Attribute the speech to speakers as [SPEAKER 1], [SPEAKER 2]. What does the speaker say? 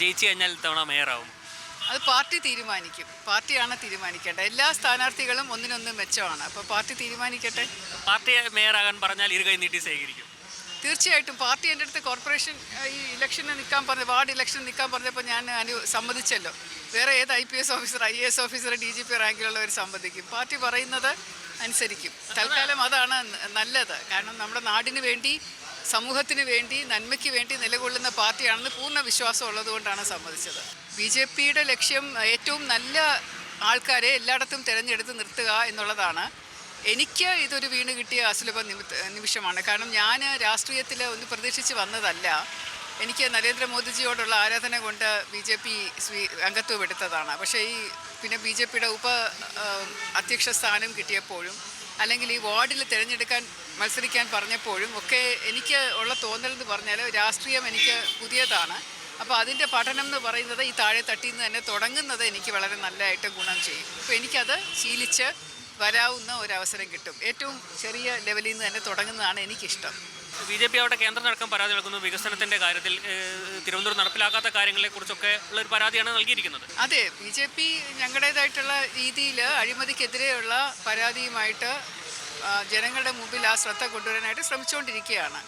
[SPEAKER 1] ജയിച്ചു കഴിഞ്ഞാൽ ഇത്തവണ മേയറാവും
[SPEAKER 2] അത് പാർട്ടി തീരുമാനിക്കും. പാർട്ടിയാണ് തീരുമാനിക്കേണ്ടത്. എല്ലാ സ്ഥാനാർത്ഥികളും ഒന്നിനൊന്ന് മെച്ചമാണ്. അപ്പോൾ പാർട്ടി തീരുമാനിക്കട്ടെ?
[SPEAKER 1] പാർട്ടി മേയറാകാൻ പറഞ്ഞാൽ ഇരുകൈ നീട്ടി സ്വീകരിക്കും.
[SPEAKER 2] തീർച്ചയായിട്ടും. പാർട്ടി എന്റെ അടുത്ത് കോർപ്പറേഷൻ ഈ ഇലക്ഷന് നിൽക്കാൻ പറഞ്ഞ വാർഡ് ഇലക്ഷൻ നിൽക്കാൻ പറഞ്ഞപ്പോൾ ഞാൻ അനു സമ്മതിച്ചല്ലോ. വേറെ ഏത് I P S officer I A S officer D G P റാങ്കിലുള്ളവർ സമ്മതിക്കും. പാർട്ടി പറയുന്നത് അനുസരിക്കും. തൽക്കാലം അതാണ് നല്ലത്. കാരണം നമ്മുടെ നാടിന് വേണ്ടി സമൂഹത്തിന് വേണ്ടി നന്മയ്ക്ക് വേണ്ടി നിലകൊള്ളുന്ന പാർട്ടിയാണെന്ന് പൂർണ വിശ്വാസം ഉള്ളതുകൊണ്ടാണ് സമ്മതിച്ചത്. ബി ജെ പിയുടെ ലക്ഷ്യം ഏറ്റവും നല്ല ആൾക്കാരെ എല്ലായിടത്തും തിരഞ്ഞെടുത്ത് നിർത്തുക എന്നുള്ളതാണ്. എനിക്ക് ഇതൊരു വീണ് കിട്ടിയ അസുലഭ നിമിഷമാണ്. കാരണം ഞാൻ രാഷ്ട്രീയത്തിൽ ഒന്ന് പ്രതീക്ഷിച്ച് വന്നതല്ല. എനിക്ക് നരേന്ദ്രമോദിജിയോടുള്ള ആരാധന കൊണ്ട് ബി ജെ പി സ്വീ അംഗത്വം എടുത്തതാണ് പക്ഷേ ഈ പിന്നെ ബി ജെ പിയുടെ ഉപ അധ്യക്ഷ സ്ഥാനം കിട്ടിയപ്പോഴും അല്ലെങ്കിൽ ഈ വാർഡിൽ തിരഞ്ഞെടുക്കാൻ മത്സരിക്കാൻ പറഞ്ഞപ്പോഴും ഒക്കെ എനിക്ക് ഉള്ള തോന്നൽ എന്ന് പറഞ്ഞാൽ രാഷ്ട്രീയം എനിക്ക് പുതിയതാണ്. അപ്പോൾ അതിന്റെ പഠനം എന്ന് പറയുന്നത് ഈ താഴെ തട്ടിൽ നിന്ന് തന്നെ തുടങ്ങുന്നത് എനിക്ക് വളരെ നല്ലതായിട്ട് ഗുണം ചെയ്യും. അപ്പോൾ എനിക്കത് ശീലിച്ച് വരാവുന്ന ഒരവസരം കിട്ടും. ഏറ്റവും ചെറിയ ലെവലിൽ നിന്ന് തന്നെ തുടങ്ങുന്നതാണ് എനിക്കിഷ്ടം.
[SPEAKER 1] ബി ജെ പി അവിടെ കേന്ദ്രത്തിനടക്കം പരാതി നൽകുന്നു. വികസനത്തിന്റെ കാര്യത്തിൽ തിരുവനന്തപുരം നടപ്പിലാക്കാത്ത കാര്യങ്ങളെക്കുറിച്ചൊക്കെ ഉള്ള ഒരു പരാതിയാണ് നൽകിയിരിക്കുന്നത്.
[SPEAKER 2] അതെ ബി ജെ പി ഞങ്ങളുടേതായിട്ടുള്ള രീതിയിൽ അഴിമതിക്കെതിരെയുള്ള പരാതിയുമായിട്ട് ജനങ്ങളുടെ മുമ്പിൽ ആ ശ്രദ്ധ കൊണ്ടുവരാനായിട്ട് ശ്രമിച്ചുകൊണ്ടിരിക്കുകയാണ്.